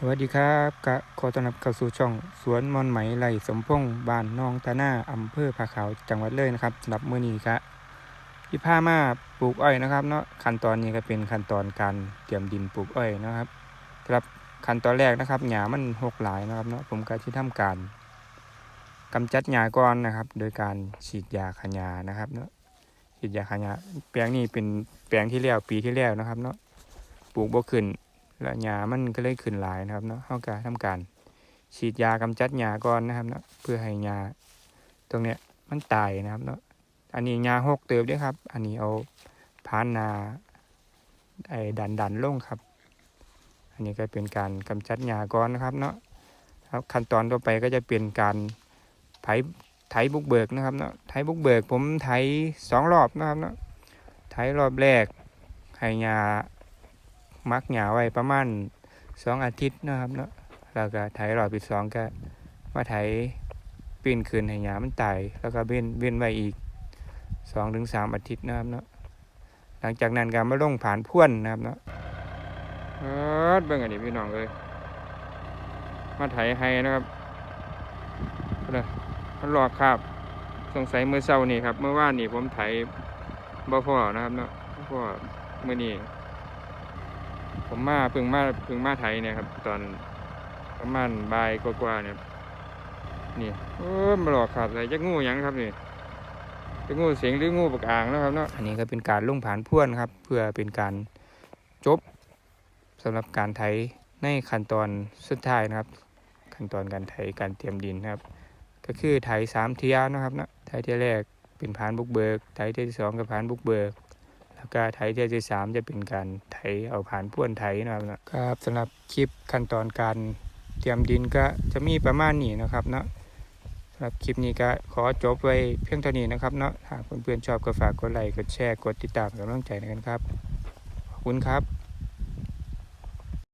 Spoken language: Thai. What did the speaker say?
สวัสดีครับกะขอต้อนรับเข้าสู่ช่อง สวนมอนไหมไร่สมพงษ์บ้านนองตาหน้าอำเภอผาขาวจังหวัดเลยนะครับสำหรับมื้อนี้กะที่พามาปลูกอ้อยนะครับเนาะขั้นตอนนี้ก็เป็นขั้นตอนการเตรียมดินปลูกอ้อยนะครับสำหรับขั้นตอนแรกนะครับหญ้ามันหกหลายนะครับเนาะผมก็ที่ทำการกำจัดหญ้าก่อนนะครับ โดยการฉีดยาขยานะครับเนาะฉีดยาขยาแปลงนี้เป็นแปลงที่แล้วปีที่แล้วนะครับเนาะปลูกบ่ขึ้น แล้วหญ้ามันก็เลยขึ้นหลายนะครับเนาะเฮาก็ทำการฉีดยากำจัดหญ้าก่อนนะครับเนาะเพื่อให้หญ้าตรงเนี้ยมันตายนะครับเนาะอันนี้หญ้าหกเติบด้วยครับ อันนี้เอาพานนาไอ้ดันดันลงครับ อันนี้ก็เป็นการกำจัดหญ้าก่อนนะครับเนาะครับขั้นตอนต่อไปก็จะเป็นการไถไถบุกเบิกนะครับเนาะไถบุกเบิก ผมไถสองรอบนะครับเนาะไถรอบแรกให้หญ้า มักหยาไว้ประมาณสองอาทิตย์นะครับเนาะแล้วก็ไถรอบที่สองก็มาไถปีนคืนให้หยามันตายแล้วก็เว้นเว้นไว้อีกสองถึงสามอาทิตย์นะครับเนาะหลังจากนั้นก็มาลงผ่านพ่วนนะครับเนาะเออเบิ่งอันนี้พี่น้องเลยมาไถให้นะครับเด้อมันหลอกครับสงสัยเมื่อเช้านี่ครับ เมื่อวานนี่ผมไถบ่พอนะครับเนาะบ่พอเมื่อนี้ ผมมาเพิ่งมาเพิ่งมาไทยเนี่ยครับ ตอนประมาณบ่ายกว่าๆเนี่ยนี่เออมาหลอกขาดเลยจะงูยังครับนี่จะงูเสียงหรืองูปากอ่างนะครับเนาะอันนี้ก็เป็นการลงผ่านพ่วนครับ เพื่อเป็นการจบสำหรับการไถในขั้นตอนสุดท้ายนะครับ ขั้นตอนการไถการเตรียมดินนะครับ ก็คือไถสามเทียนะครับเนาะไถเทียแรกเป็นผานบุกเบิกไถเทียที่สองกับผานบุกเบิก แล้วก็ไถเทียที่สามจะเป็นการไถเอาผ่านพ่วนไถนะครับครับสำหรับคลิปขั้นตอนการเตรียมดินก็จะมีประมาณนี้นะครับเนาะสำหรับคลิปนี้ก็ขอจบไว้เพียงเท่านี้นะครับเนาะหากเพื่อนๆชอบก็ฝากกดไลค์กดแชร์กดติดตามเป็นกำลังใจนกันครับขอบคุณครับ